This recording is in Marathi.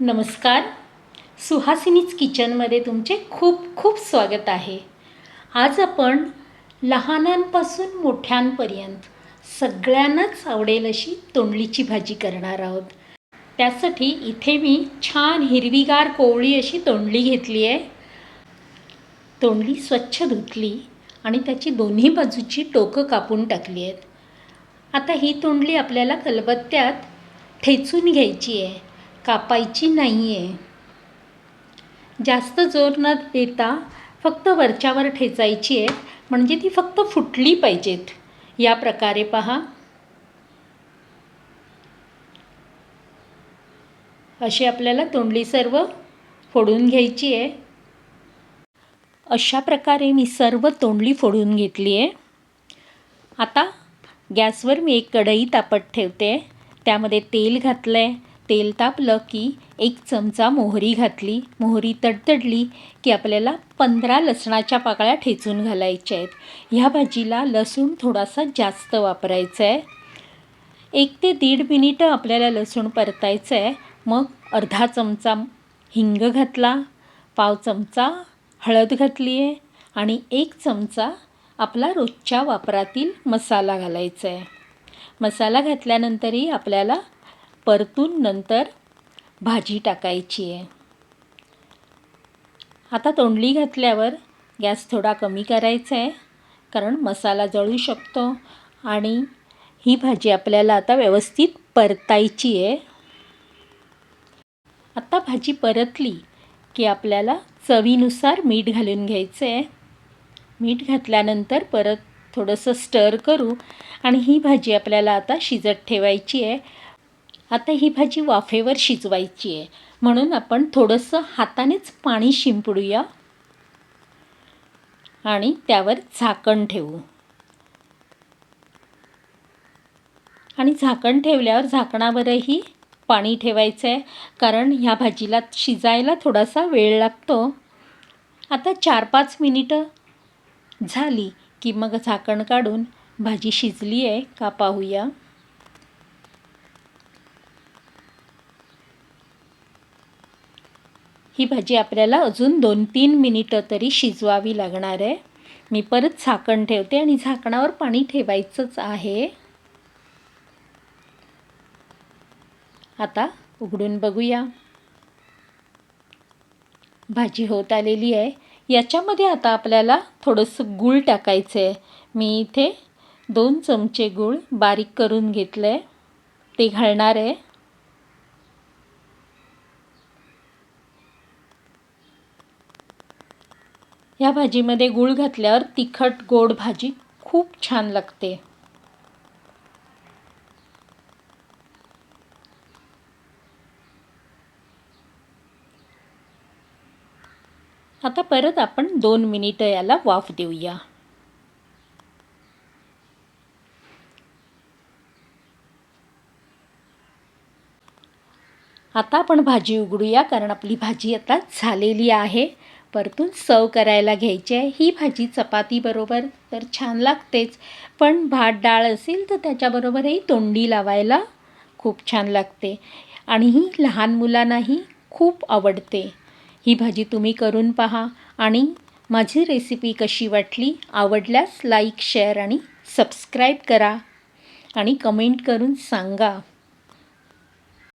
नमस्कार. सुहासिनीच किचनमध्ये तुमचे खूप खूप स्वागत आहे. आज आपण लहानांपासून मोठ्यांपर्यंत सगळ्यांनाच आवडेल अशी तोंडलीची भाजी करणार आहोत. त्यासाठी इथे मी छान हिरवीगार कोवळी अशी तोंडली घेतली आहे. तोंडली स्वच्छ धुतली आणि त्याची दोन्ही बाजूची टोकं कापून टाकली आहेत. आता ही तोंडली आपल्याला कलबत्त्यात ठेचून घ्यायची आहे. कापायची नाही आहे जास्त जोर न देता फक्त वरच्यावर ठेचायची आहे म्हणजे ती फक्त फुटली पाहिजेत. या प्रकारे पहा. अशी आपल्याला तोंडली सर्व फोडून घ्यायची आहे. अशा प्रकारे मी सर्व तोंडली फोडून घेतली आहे. आता गॅसवर मी एक कढई तापत ठेवते. त्यामध्ये तेल घातलं आहे तेल तापलं की एक चमचा मोहरी घातली. मोहरी तडतडली की आपल्याला पंधरा लसणाच्या पाकळ्या ठेचून घालायच्या आहेत. ह्या भाजीला लसूण थोडासा जास्त वापरायचा आहे. एक ते दीड मिनिटं आपल्याला लसूण परतायचं आहे. मग अर्धा चमचा हिंग घातला. पाव चमचा हळद घातली आहे आणि एक चमचा आपला रोजच्या वापरातील मसाला घालायचा आहे. मसाला घातल्यानंतरही आपल्याला परतून नंतर भाजी टाकायची आहे. आता तोंडली घातल्यावर गॅस थोडा कमी करायचा आहे कारण मसाला जळू शकतो आणि ही भाजी आपल्याला आता व्यवस्थित परतायची आहे. आता भाजी परतली की आपल्याला चवीनुसार मीठ घालून घ्यायचं आहे. मीठ घातल्यानंतर परत थोडंसं स्टर करू आणि ही भाजी आपल्याला आता शिजत ठेवायची आहे. आता ही भाजी वाफेवर शिजवायची आहे. म्हणून आपण थोडंसं हातानेच पाणी शिंपडूया. आणि त्यावर झाकण ठेवू. आणि झाकण ठेवल्यावर झाकणावरही पाणी ठेवायचं आहे कारण ह्या भाजीला शिजायला थोडासा वेळ लागतो. आता चार पाच मिनिटं झाली की मग झाकण काढून भाजी शिजली आहे का पाहूया. ही भाजी आपल्याला अजून दोन तीन मिनिटं तरी शिजवावी लागणार आहे. मी परत झाकण ठेवते आणि झाकणावर पाणी ठेवायचंच आहे. आता उघडून बघूया. भाजी होत आलेली आहे. याच्यामध्ये आता आपल्याला थोडंसं गूळ टाकायचं आहे मी इथे दोन चमचे गूळ बारीक करून घेतलं आहे ते घालणार आहे. ह्या भाजीमध्ये गूळ घातल्यावर तिखट गोड भाजी खूप छान लागते. आता परत आपण दोन मिनिटं याला वाफ देऊया. आता आपण भाजी उघडूया कारण आपली भाजी आता झालेली आहे. परतून सर्व करायला घ्यायची आहे. ही भाजी चपातीबरोबर तर छान लागतेच. पण भात डाळ असेल तर त्याच्याबरोबरही तोंडी लावायला खूप छान लागते. आणि ही लहान मुलांनाही खूप आवडते. ही भाजी तुम्ही करून पहा. आणि माझी रेसिपी कशी वाटली आवडल्यास लाईक शेअर आणि सबस्क्राईब करा. आणि कमेंट करून सांगा.